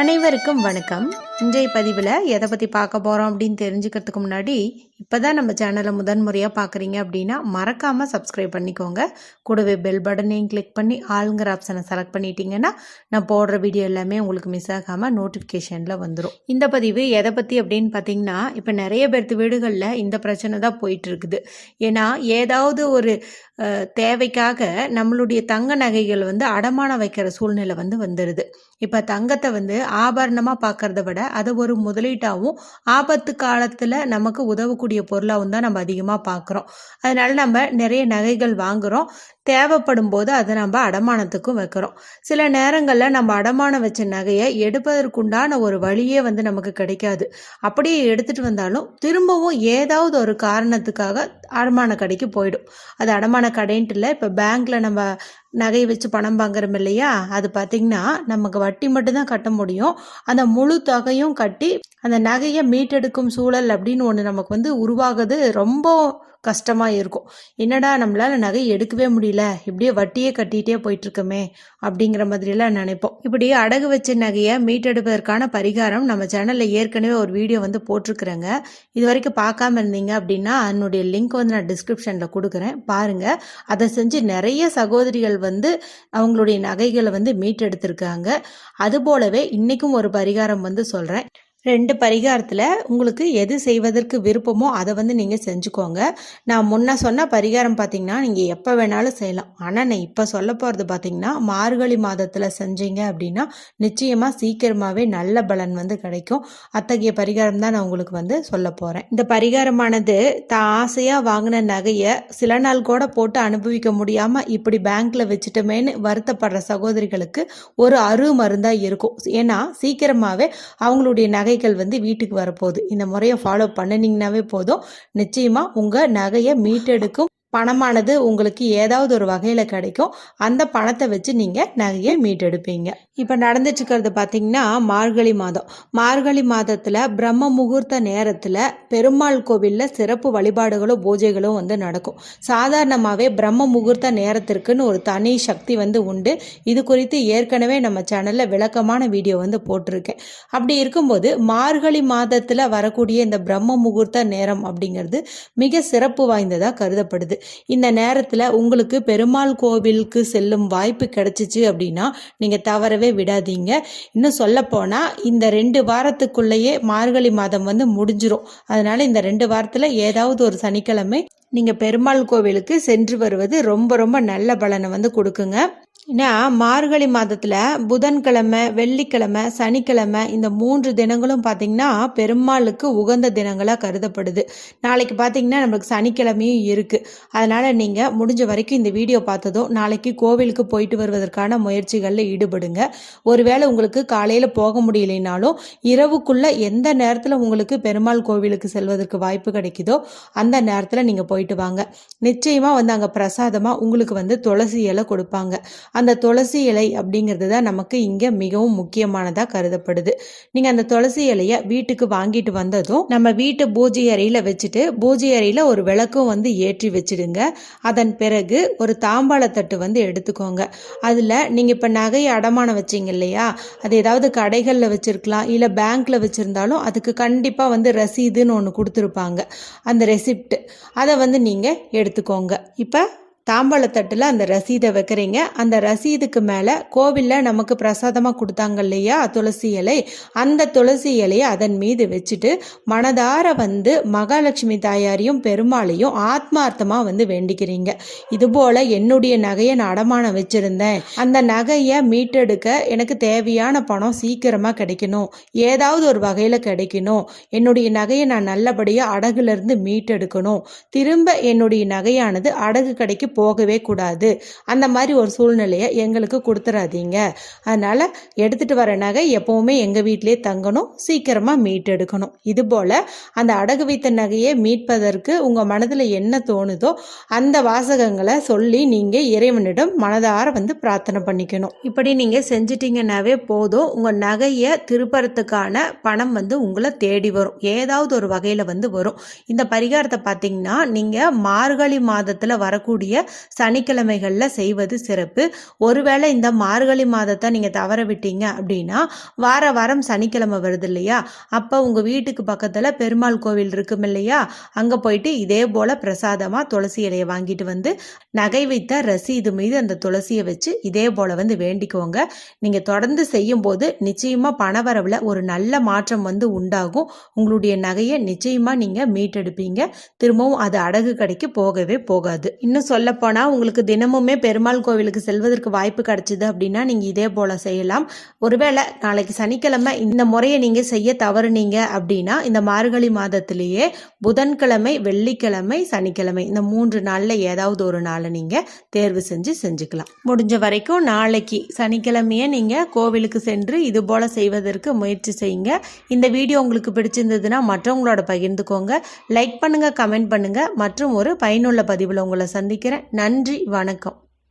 அனைவருக்கும் வணக்கம். இன்றைய பதிவில் எதை பற்றி பார்க்க போகிறோம் அப்படின்னு தெரிஞ்சுக்கிறதுக்கு முன்னாடி இப்போ தான் நம்ம சேனலை முதன்முறையாக பார்க்குறீங்க அப்படின்னா மறக்காமல் சப்ஸ்கிரைப் பண்ணிக்கோங்க. கூடவே பெல் பட்டனையும் கிளிக் பண்ணி ஆளுங்கிற ஆப்ஷனை செலக்ட் பண்ணிட்டீங்கன்னா நான் போடுற வீடியோ எல்லாமே உங்களுக்கு மிஸ் ஆகாமல் நோட்டிஃபிகேஷனில் வந்துடும் இந்த பதிவு எதை பற்றி அப்படின்னு பார்த்தீங்கன்னா இப்போ நிறைய பேர்த்து வீடுகளில் இந்த பிரச்சனை தான் போயிட்டு இருக்குது ஏன்னா ஏதாவது ஒரு தேவைக்காக நம்மளுடைய தங்க நகைகள் வந்து அடமானம் வைக்கிற சூழ்நிலை வந்து வந்துடுது இப்போ தங்கத்தை வந்து ஆபரணமாக பார்க்கறத விட அதை ஒரு முதலீட்டாகவும் ஆபத்து காலத்தில் நமக்கு உதவக்கூடிய பொருளாகவும் தான் நம்ம அதிகமாக பார்க்குறோம் அதனால நம்ம நிறைய நகைகள் வாங்குகிறோம் தேவைப்படும் போது அதை நம்ம அடமானத்துக்கும் வைக்கிறோம். சில நேரங்களில் நம்ம அடமானம் வச்ச நகையை எடுப்பதற்குண்டான ஒரு வழியே வந்து நமக்கு கிடைக்காது. அப்படியே எடுத்துகிட்டு வந்தாலும் திரும்பவும் ஏதாவது ஒரு காரணத்துக்காக அடமான கடைக்கு போயிடும். அது அடமான கடைன்ட்டு இல்லை. இப்போ பேங்க்கில் நம்ம நகை வச்சு பணம் வாங்குறோம் இல்லையா? அது பார்த்திங்கன்னா நமக்கு வட்டி மட்டும்தான் கட்ட முடியும். அந்த முழு தொகையும் கட்டி அந்த நகையை மீட்டெடுக்கும் சூழல் அப்படின்னு ஒன்று நமக்கு வந்து உருவாகுது ரொம்ப கஷ்டமாக இருக்கும். என்னடா நம்மளால நகை எடுக்கவே முடியல இப்படியே வட்டியே கட்டிகிட்டே போயிட்டுருக்கோமே அப்படிங்கிற மாதிரிலாம் நினைப்போம். இப்படி அடகு வச்ச நகையை மீட்டெடுப்பதற்கான பரிகாரம் நம்ம சேனலில் ஏற்கனவே ஒரு வீடியோ வந்து போட்டிருக்கிறேங்க. இது வரைக்கும் பார்க்காம இருந்தீங்க அப்படின்னா அதனுடைய லிங்க் வந்து நான் டிஸ்கிரிப்ஷனில் கொடுக்குறேன். பாருங்கள் அதை செஞ்சு நிறைய சகோதரிகள் வந்து அவங்களுடைய நகைகளை வந்து மீட்டெடுத்திருக்காங்க. அதுபோலவே இன்றைக்கும் ஒரு பரிகாரம் வந்து சொல்கிறேன் ரெண்டு பரிகாரத்தில் உங்களுக்கு எது செய்வதற்கு விருப்பமோ அதை வந்து நீங்கள் செஞ்சுக்கோங்க. நான் முன்ன சொன்ன பரிகாரம் பார்த்தீங்கன்னா நீங்கள் எப்போ வேணாலும் செய்யலாம். ஆனால் நான் இப்போ சொல்ல போகிறது பார்த்தீங்கன்னா மார்கழி மாதத்தில் செஞ்சீங்க அப்படின்னா நிச்சயமாக சீக்கிரமாகவே நல்ல பலன் வந்து கிடைக்கும். அத்தகைய பரிகாரம் தான் நான் உங்களுக்கு வந்து சொல்ல போகிறேன் இந்த பரிகாரமானது தான் ஆசையாக வாங்கின நகையை சில நாள் கூட போட்டு அனுபவிக்க முடியாமல் இப்படி பேங்க்கில் வச்சுட்டோமேன்னு வருத்தப்படுற சகோதரிகளுக்கு ஒரு அரு மருந்தாக இருக்கும். ஏன்னா சீக்கிரமாகவே அவங்களுடைய நகை நகைகள் வந்து வீட்டுக்கு வரப்போகுது. இந்த முறையை ஃபாலோ பண்ணினீங்கன்னாவே போதும். நிச்சயமாக உங்கள் நகையை மீட்டெடுக்கும் பணமானது உங்களுக்கு ஏதாவது ஒரு வகையில் கிடைக்கும். அந்த பணத்தை வச்சு நீங்கள் நகையை மீட்டெடுப்பீங்க. இப்போ நடந்துட்டு இருக்கிறது பார்த்தீங்கன்னா மார்கழி மாதம். மார்கழி மாதத்தில் பிரம்ம முகூர்த்த நேரத்தில் பெருமாள் கோவிலில் சிறப்பு வழிபாடுகளும் பூஜைகளும் வந்து நடக்கும். சாதாரணமாகவே பிரம்ம முகூர்த்த நேரத்திற்குன்னு ஒரு தனி சக்தி வந்து உண்டு. இது குறித்து ஏற்கனவே நம்ம சேனலில் விளக்கமான வீடியோ வந்து போட்டிருக்கேன். அப்படி இருக்கும்போது மார்கழி மாதத்தில் வரக்கூடிய இந்த பிரம்ம முகூர்த்த நேரம் அப்படிங்கிறது மிக சிறப்பு வாய்ந்ததாக கருதப்படுது. இந்த நேரத்தில் உங்களுக்கு பெருமாள் கோவிலுக்கு செல்லும் வாய்ப்பு கிடைச்சிச்சு அப்படின்னா நீங்கள் தவறவே விடாதீங்க. இன்னும் சொல்லப்போனால் இந்த ரெண்டு வாரத்துக்குள்ளேயே மார்கழி மாதம் வந்து முடிஞ்சிரும். அதனால் இந்த ரெண்டு வாரத்தில் ஏதாவது ஒரு சனிக்கிழமை நீங்கள் பெருமாள் கோவிலுக்கு சென்று வருவது ரொம்ப ரொம்ப நல்ல பலனை வந்து கொடுக்குங்க. ஏன்னா மார்கழி மாதத்தில் புதன்கிழமை வெள்ளிக்கிழமை சனிக்கிழமை இந்த மூன்று தினங்களும் பார்த்திங்கன்னா பெருமாளுக்கு உகந்த தினங்களாக கருதப்படுது. நாளைக்கு பார்த்திங்கன்னா நம்மளுக்கு சனிக்கிழமையும் இருக்குது அதனால் நீங்கள் முடிஞ்ச வரைக்கும் இந்த வீடியோ பார்த்ததும் நாளைக்கு கோவிலுக்கு போயிட்டு வருவதற்கான முயற்சிகளில் ஈடுபடுங்க. ஒருவேளை உங்களுக்கு காலையில் போக முடியலைனாலும் இரவுக்குள்ளே எந்த நேரத்தில் உங்களுக்கு பெருமாள் கோவிலுக்கு செல்வதற்கு வாய்ப்பு கிடைக்குதோ அந்த நேரத்தில் நீங்கள் போயிட்டு வாங்க. நிச்சயமாக வந்து அங்கே பிரசாதமாக உங்களுக்கு வந்து துளசி இலை கொடுப்பாங்க. அந்த துளசி இலை அப்படிங்கிறது தான் நமக்கு இங்கே மிகவும் முக்கியமானதாக கருதப்படுது. நீங்கள் அந்த துளசி இலையை வீட்டுக்கு வாங்கிட்டு வந்ததும் நம்ம வீட்டு பூஜை அறையில் வச்சுட்டு பூஜை அறையில் ஒரு விளக்கும் வந்து ஏற்றி வச்சிடுங்க. அதன் பிறகு ஒரு தாம்பாளத்தட்டு வந்து எடுத்துக்கோங்க. அதில் நீங்கள் இப்போ நகையை அடமானம் வச்சிங்க இல்லையா? அது ஏதாவது கடைகளில் வச்சுருக்கலாம் இல்லை பேங்க்கில் வச்சுருந்தாலும் அதுக்கு கண்டிப்பாக வந்து ரசீதுன்னு ஒன்று கொடுத்துருப்பாங்க. அந்த ரெசிப்ட் அதை வந்து நீங்கள் எடுத்துக்கோங்க. இப்போ தாம்பாளத்தட்டில் அந்த ரசீதை வைக்கிறீங்க. அந்த ரசீதுக்கு மேலே கோவிலில் நமக்கு பிரசாதமாக கொடுத்தாங்க இல்லையா? துளசி இலை. அந்த துளசி இலையை அதன் மீது வச்சுட்டு மனதார வந்து மகாலட்சுமி தாயாரையும் பெருமாளையும் ஆத்மார்த்தமாக வந்து வேண்டிக்கிறீங்க. இதுபோல் என்னுடைய நகையை நான் அடமானம் வச்சுருந்தேன். அந்த நகையை மீட்டெடுக்க எனக்கு தேவையான பணம் சீக்கிரமாக கிடைக்கணும். ஏதாவது ஒரு வகையில் கிடைக்கணும். என்னுடைய நகையை நான் நல்லபடியாக அடகுலேருந்து மீட்டெடுக்கணும். திரும்ப என்னுடைய நகையானது அடகு கிடைக்க போகவே கூடாது. அந்த மாதிரி ஒரு சூழ்நிலையை எங்களுக்கு கொடுத்துறாதீங்க. அதனால் எடுத்துகிட்டு வர நகை எப்போவுமே எங்கள் வீட்டிலே தங்கணும். சீக்கிரமாக மீட்டெடுக்கணும் இதுபோல் அந்த அடகு வைத்த நகையை மீட்பதற்கு உங்கள் மனதில் என்ன தோணுதோ அந்த வாசகங்களை சொல்லி நீங்கள் இறைவனிடம் மனதார வந்து பிரார்த்தனை பண்ணிக்கணும். இப்படி நீங்கள் செஞ்சிட்டிங்கன்னாவே போதும். உங்கள் நகையை திருப்பறத்துக்கான பணம் வந்து உங்களை தேடி வரும். ஏதாவது ஒரு வகையில் வந்து வரும். இந்த பரிகாரத்தை பார்த்தீங்கன்னா நீங்கள் மார்கழி மாதத்தில் வரக்கூடிய சனிக்கிழமைகளில் செய்வது சிறப்பு. ஒருவேளை இந்த மார்கழி மாதத்தை நீங்கள் தவற விட்டீங்க அப்படின்னா வார வாரம் சனிக்கிழமை வருது இல்லையா? அப்போ உங்கள் வீட்டுக்கு பக்கத்தில் பெருமாள் கோவில் இருக்கும் இல்லையா? அங்கே போயிட்டு இதே போல் பிரசாதமாக துளசி இலையை வாங்கிட்டு வந்து நகை வைத்த ரசீது மீது அந்த துளசியை வச்சு இதே போல் வந்து வேண்டிக்கோங்க. நீங்கள் தொடர்ந்து செய்யும்போது நிச்சயமாக பணவரவில் ஒரு நல்ல மாற்றம் வந்து உண்டாகும். உங்களுடைய நகையை நிச்சயமாக நீங்கள் மீட்டெடுப்பீங்க. திரும்பவும் அது அடகு கடைக்கு போகவே போகாது. இன்னும் சொல்ல சொல்லப்போனால் உங்களுக்கு தினமுமே பெருமாள் கோவிலுக்கு செல்வதற்கு வாய்ப்பு கிடைச்சிது அப்படின்னா நீங்கள் இதே போல் செய்யலாம். ஒருவேளை நாளைக்கு சனிக்கிழமை இந்த முறையை நீங்கள் செய்ய தவறுனீங்க அப்படின்னா இந்த மார்கழி மாதத்திலேயே புதன்கிழமை வெள்ளிக்கிழமை சனிக்கிழமை இந்த மூன்று நாளில் ஏதாவது ஒரு நாளை நீங்கள் தேர்வு செஞ்சு செஞ்சுக்கலாம். முடிஞ்ச வரைக்கும் நாளைக்கு சனிக்கிழமையே நீங்கள் கோவிலுக்கு சென்று இது போல் செய்வதற்கு முயற்சி செய்யுங்க. இந்த வீடியோ உங்களுக்கு பிடிச்சிருந்ததுன்னா மற்றவங்களோட பகிர்ந்துக்கோங்க. லைக் பண்ணுங்கள் கமெண்ட் பண்ணுங்கள் மற்றும் ஒரு பயனுள்ள பதிவில் உங்களை சந்திக்கிறேன். நன்றி வணக்கம்.